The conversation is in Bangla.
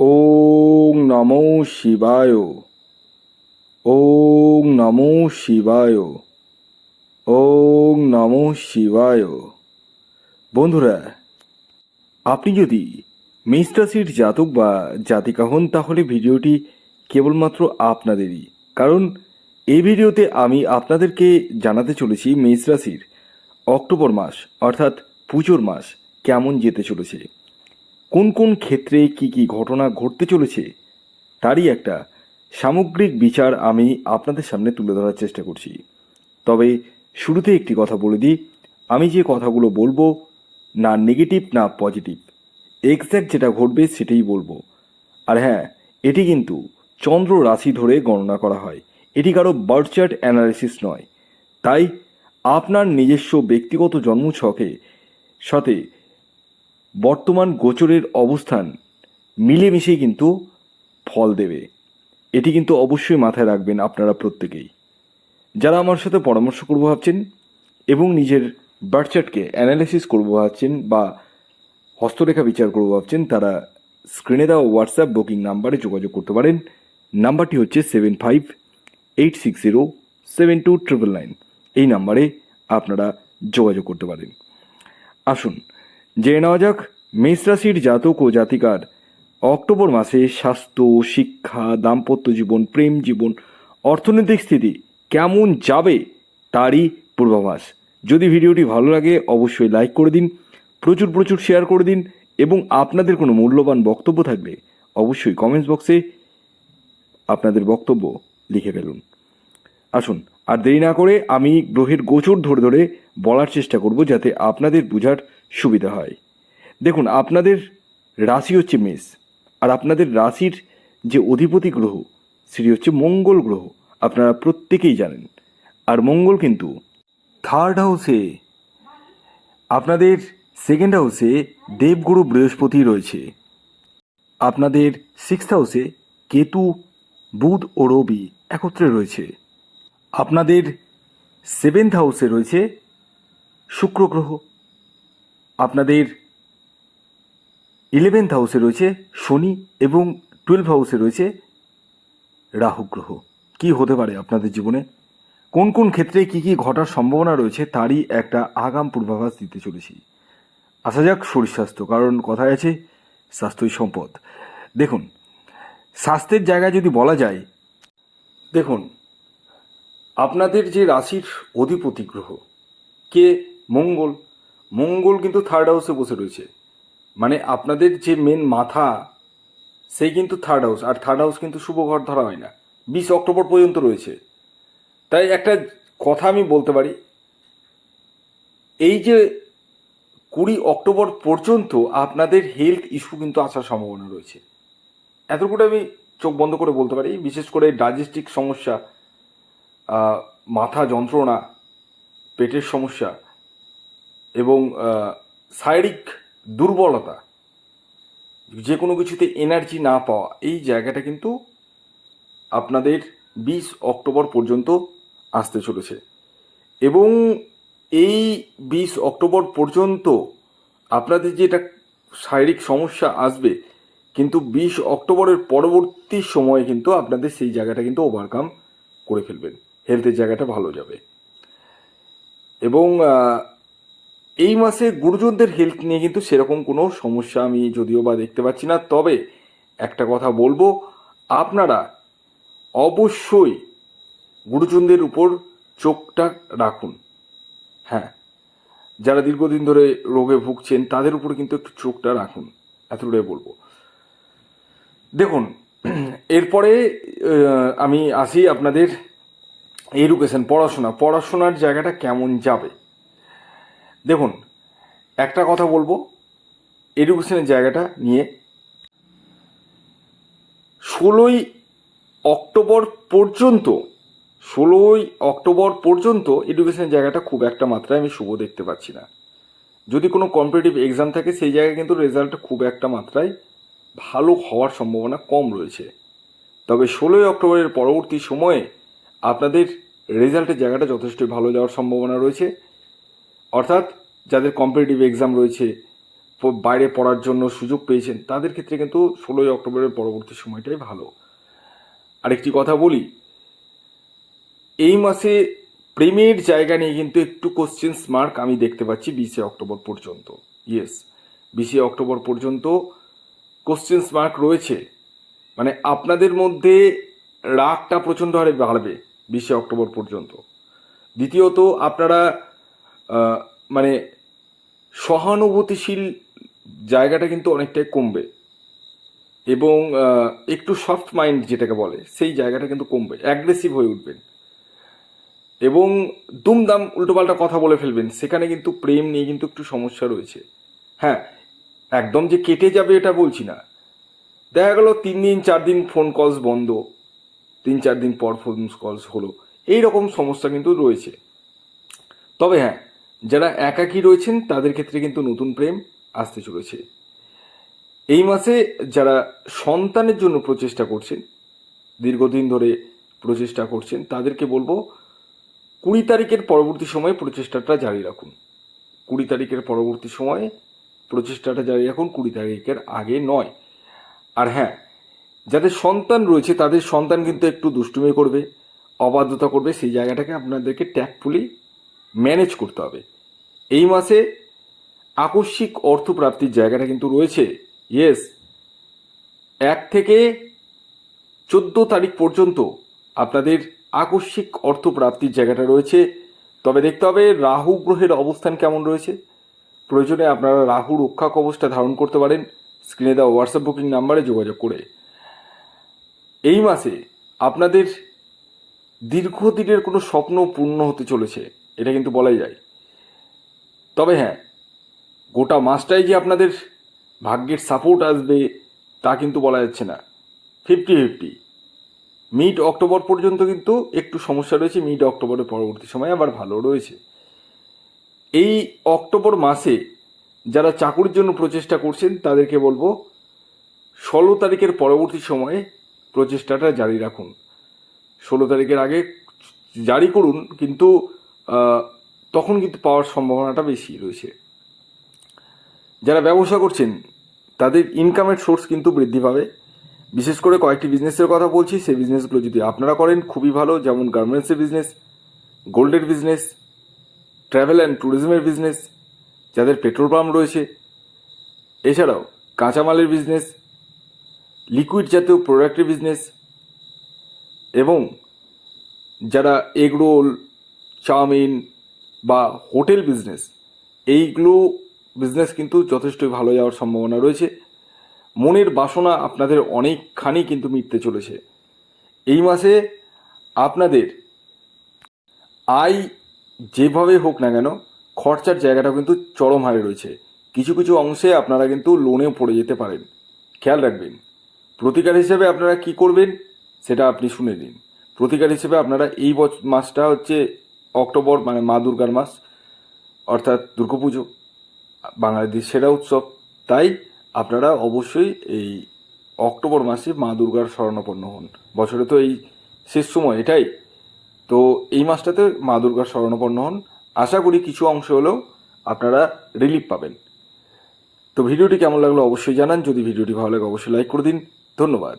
ওং নমো শিবায়। ওং নমো শিবায়। ওং নমো শিবায়। বন্ধুরা, আপনি যদি মেষ জাতক বা জাতিকা হন, তাহলে ভিডিওটি কেবলমাত্র আপনাদেরই। কারণ এই ভিডিওতে আমি আপনাদেরকে জানাতে চলেছি মেষ রাশির অক্টোবর মাস, অর্থাৎ পুজোর মাস, কেমন যেতে চলেছে। কোন কোন ক্ষেত্রে কি কি ঘটনা ঘটতে চলেছে, তারই একটা সামগ্রিক বিচার আমি আপনাদের সামনে তুলে ধরার চেষ্টা করছি। তবে শুরুতে একটি কথা বলে দিই, আমি যে কথাগুলো বলব, না নেগেটিভ, না পজিটিভ। এক্স্যাক্ট যেটা ঘটবে সেটাই বলব। আর হ্যাঁ এটি কিন্তু চন্দ্র রাশি ধরে গণনা করা হয়। এটি কারও বার্থ চার্ট অ্যানালিসিস নয়। তাই আপনার নিজস্ব ব্যক্তিগত জন্মছকে সাথে বর্তমান গোচরের অবস্থান মিলেমিশেই কিন্তু ফল দেবে। এটি কিন্তু অবশ্যই মাথায় রাখবেন আপনারা প্রত্যেকেই। যারা আমার সাথে পরামর্শ করব ভাবছেন এবং নিজের বার্থ চার্টকে অ্যানালাইসিস করব ভাবছেন বা হস্তরেখা বিচার করব ভাবছেন, তারা স্ক্রিনে দেওয়া হোয়াটসঅ্যাপ বুকিং নাম্বারে যোগাযোগ করতে পারেন। নাম্বারটি হচ্ছে seven five eight six zero seven two triple nine. এই নাম্বারে আপনারা যোগাযোগ করতে পারেন। আসুন, জেনে নেওয়া যাক মেষ রাশির জাতক ও জাতিকার। অক্টোবর মাসে স্বাস্থ্য, শিক্ষা, দাম্পত্য জীবন, প্রেম জীবন, অর্থনৈতিক স্থিতি কেমন যাবে তারই পূর্বাভাস। যদি ভিডিওটি ভালো লাগে, অবশ্যই লাইক করে দিন, প্রচুর প্রচুর শেয়ার করে দিন এবং আপনাদের কোনো মূল্যবান বক্তব্য থাকলে অবশ্যই কমেন্টস বক্সে আপনাদের বক্তব্য লিখে ফেলুন। আসুন, আর দেরি না করে আমি গ্রহের গোচর ধরে ধরে বলার চেষ্টা করব যাতে আপনাদের বোঝার সুবিধা হয়। দেখুন, আপনাদের রাশি হচ্ছে মেষ, আর আপনাদের রাশির যে অধিপতি গ্রহ, সেটি হচ্ছে মঙ্গল গ্রহ, আপনারা প্রত্যেকেই জানেন। আর মঙ্গল কিন্তু থার্ড হাউসে আপনাদের সেকেন্ড হাউসে দেবগুরু বৃহস্পতি রয়েছে। আপনাদের সিক্সথ হাউসে কেতু, বুধ ও রবি একত্রে রয়েছে। আপনাদের সেভেন্থ হাউসে রয়েছে শুক্র গ্রহ। আপনাদের ইলেভেন্থ হাউসে রয়েছে শনি এবং টুয়েলভ হাউসে রয়েছে রাহু গ্রহ। কি হতে পারে আপনাদের জীবনে? কোন কোন ক্ষেত্রে কি কি ঘটার সম্ভাবনা রয়েছে তারই একটা আগাম পূর্বাভাস দিতে চলেছি। আসা যাক শরীর স্বাস্থ্য, কারণ কথায় আছে স্বাস্থ্যই সম্পদ। দেখুন, স্বাস্থ্যের জায়গায় যদি বলা যায়, দেখুন, আপনাদের যে রাশির অধিপতি গ্রহ, কে? মঙ্গল। মঙ্গল কিন্তু থার্ড হাউসে বসে রয়েছে। মানে আপনাদের যে মেন মাথা, সেই কিন্তু থার্ড হাউস আর থার্ড হাউস কিন্তু শুভ ঘর ধরা হয় না। বিশ অক্টোবর পর্যন্ত রয়েছে। তাই একটা কথা আমি বলতে পারি, এই যে কুড়ি অক্টোবর পর্যন্ত আপনাদের হেলথ ইস্যু কিন্তু আসার সম্ভাবনা রয়েছে। এতটুকুটা আমি চোখ বন্ধ করে বলতে পারি, বিশেষ করে ডাইজেস্টিক সমস্যা মাথা যন্ত্রণা, পেটের সমস্যা এবং শারীরিক দুর্বলতা, যে কোনো কিছুতে এনার্জি না পাওয়া, এই জায়গাটা কিন্তু আপনাদের বিশ অক্টোবর পর্যন্ত আসতে চলেছে। এবং এই বিশ অক্টোবর পর্যন্ত আপনাদের যেটা শারীরিক সমস্যা আসবে, কিন্তু বিশ অক্টোবরের পরবর্তী সময়ে কিন্তু আপনাদের সেই জায়গাটা কিন্তু ওভারকাম করে ফেলবেন। হেলথের জায়গাটা ভালো যাবে। এবং এই মাসে গুরুজনদের হেলথ নিয়ে কিন্তু সেরকম কোনো সমস্যা আমি যদিও বা দেখতে পাচ্ছি না। তবে একটা কথা বলব, আপনারা অবশ্যই গুরুজনদের উপর চোখটা রাখুন। হ্যাঁ যারা দীর্ঘদিন ধরে রোগে ভুগছেন, তাদের উপর কিন্তু একটু চোখটা রাখুন। এতটাই বলব। দেখুন, এরপরে আমি আসি আপনাদের এডুকেশন পড়াশোনা। পড়াশোনার জায়গাটা কেমন যাবে? দেখুন, একটা কথা বলব এডুকেশনের জায়গাটা নিয়ে। ষোলোই অক্টোবর পর্যন্ত, ষোলোই অক্টোবর পর্যন্ত এডুকেশনের জায়গাটা খুব একটা মাত্রায় আমি শুভ দেখতে পাচ্ছি না। যদি কোনো কম্পিটিটিভ এক্সাম থাকে, সেই জায়গায় কিন্তু রেজাল্টটা খুব একটা মাত্রায় ভালো হওয়ার সম্ভাবনা কম রয়েছে। তবে ষোলোই অক্টোবরের পরবর্তী সময়ে আপনাদের রেজাল্টের জায়গাটা যথেষ্টই ভালো যাওয়ার সম্ভাবনা রয়েছে। অর্থাৎ যাদের কম্পিটিটিভ এক্সাম রয়েছে বাইরে পড়ার জন্য সুযোগ পেয়েছেন, তাদের ক্ষেত্রে কিন্তু ষোলোই অক্টোবরের পরবর্তী সময়টাই ভালো। আরেকটি কথা বলি, এই মাসে প্রেমের জায়গা নিয়ে কিন্তু একটু কোশ্চেন্স মার্ক আমি দেখতে পাচ্ছি বিশে অক্টোবর পর্যন্ত। ইয়েস বিশে অক্টোবর পর্যন্ত কোশ্চেন্স মার্ক রয়েছে। মানে আপনাদের মধ্যে রাগটা প্রচণ্ড হারে বাড়বে বিশে অক্টোবর পর্যন্ত। দ্বিতীয়ত, আপনারা মানে সহানুভূতিশীল জায়গাটা কিন্তু অনেকটাই কমবে। এবং একটু সফট মাইন্ড যেটাকে বলে, সেই জায়গাটা কিন্তু কমবে অ্যাগ্রেসিভ হয়ে উঠবেন। এবং দুমদাম উল্টোপাল্টা কথা বলে ফেলবেন, সেখানে কিন্তু প্রেম নিয়ে কিন্তু একটু সমস্যা রয়েছে। হ্যাঁ একদম যে কেটে যাবে এটা বলছি না। দেখা গেল তিন দিন, চার দিন ফোন কলস বন্ধ, তিন, চার দিন পর ফোন কলস হলো এই রকম সমস্যা কিন্তু রয়েছে। তবে হ্যাঁ যারা একাকী রয়েছেন, তাদের ক্ষেত্রে কিন্তু নতুন প্রেম আসতে চলেছে। এই মাসে যারা সন্তানের জন্য প্রচেষ্টা করছেন, দীর্ঘদিন ধরে প্রচেষ্টা করছেন, তাদেরকে বলব, কুড়ি তারিখের পরবর্তী সময়ে প্রচেষ্টাটা জারি রাখুন। কুড়ি তারিখের পরবর্তী সময়ে প্রচেষ্টাটা জারি রাখুন, কুড়ি তারিখের আগে নয়। আর হ্যাঁ যাদের সন্তান রয়েছে, তাদের সন্তান কিন্তু একটু দুষ্টুমি করবে, অবাধ্যতা করবে, সেই জায়গাটাকে আপনাদেরকে ট্যাক্টফুলি ম্যানেজ করতে হবে। এই মাসে আকস্মিক অর্থপ্রাপ্তির জায়গাটা কিন্তু রয়েছে। ইয়েস এক থেকে চোদ্দ তারিখ পর্যন্ত আপনাদের আকস্মিক অর্থপ্রাপ্তির জায়গাটা রয়েছে। তবে দেখতে হবে রাহু গ্রহের অবস্থান কেমন রয়েছে। প্রয়োজনে আপনারা রাহু রক্ষা কবচটা ধারণ করতে পারেন। স্ক্রিনে দেওয়া হোয়াটসঅ্যাপ বুকিং নাম্বারে যোগাযোগ করে। এই মাসে আপনাদের দীর্ঘদিনের কোনো স্বপ্ন পূর্ণ হতে চলেছে। এটা কিন্তু বলাই যায়। তবে হ্যাঁ গোটা মাসটাই যে আপনাদের ভাগ্যের সাপোর্ট আসবে তা কিন্তু বলা যাচ্ছে না। ফিফটি ফিফটি মিড অক্টোবর পর্যন্ত কিন্তু একটু সমস্যা রয়েছে মিড অক্টোবরের পরবর্তী সময় আবার ভালো রয়েছে। এই অক্টোবর মাসে যারা চাকুরির জন্য প্রচেষ্টা করছেন, তাদেরকে বলব ষোলো তারিখের পরবর্তী সময়ে প্রচেষ্টাটা জারি রাখুন। ষোলো তারিখের আগে জারি করুন, কিন্তু তখন কিন্তু পাওয়ার সম্ভাবনাটা বেশি রয়েছে। যারা ব্যবসা করছেন, তাদের ইনকামের সোর্স কিন্তু বৃদ্ধি পাবে। বিশেষ করে কয়েকটি বিজনেসের কথা বলছি, সেই বিজনেসগুলো যদি আপনারা করেন, খুবই ভালো। যেমন গার্মেন্টসের বিজনেস গোল্ডের বিজনেস ট্রাভেল অ্যান্ড ট্যুরিজমের বিজনেস যাদের পেট্রোল পাম্প রয়েছে। এছাড়াও কাঁচামালের বিজনেস লিকুইড জাতীয় প্রোডাক্টের বিজনেস এবং যারা এগরোল চাউমিন বা হোটেল বিজনেস এইগুলো বিজনেস কিন্তু যথেষ্টই ভালো যাওয়ার সম্ভাবনা রয়েছে। মনের বাসনা আপনাদের অনেকখানি কিন্তু মিটতে চলেছে। এই মাসে আপনাদের আয় যেভাবে হোক না কেন, খরচার জায়গাটা কিন্তু চরম হারে রয়েছে। কিছু কিছু অংশে আপনারা কিন্তু লোনেও পড়ে যেতে পারেন। খেয়াল রাখবেন, প্রতিকার হিসেবে আপনারা কি করবেন সেটা আপনি শুনে নিন। প্রতিকার হিসেবে আপনারা এই মাসটা হচ্ছে অক্টোবর মানে মা দুর্গার মাস, অর্থাৎ দুর্গাপুজো বাঙালিদের সেরা উৎসব। তাই আপনারা অবশ্যই এই অক্টোবর মাসে মা দুর্গার শরণাপন্ন হন। বছরে তো এই শেষ সময়, এটাই। তো এই মাসটাতে মা দুর্গার শরণাপন্ন হন। আশা করি কিছু অংশ হলেও আপনারা রিলিফ পাবেন। তো ভিডিওটি কেমন লাগল অবশ্যই জানান। যদি ভিডিওটি ভালো লাগে, অবশ্যই লাইক করে দিন। ধন্যবাদ।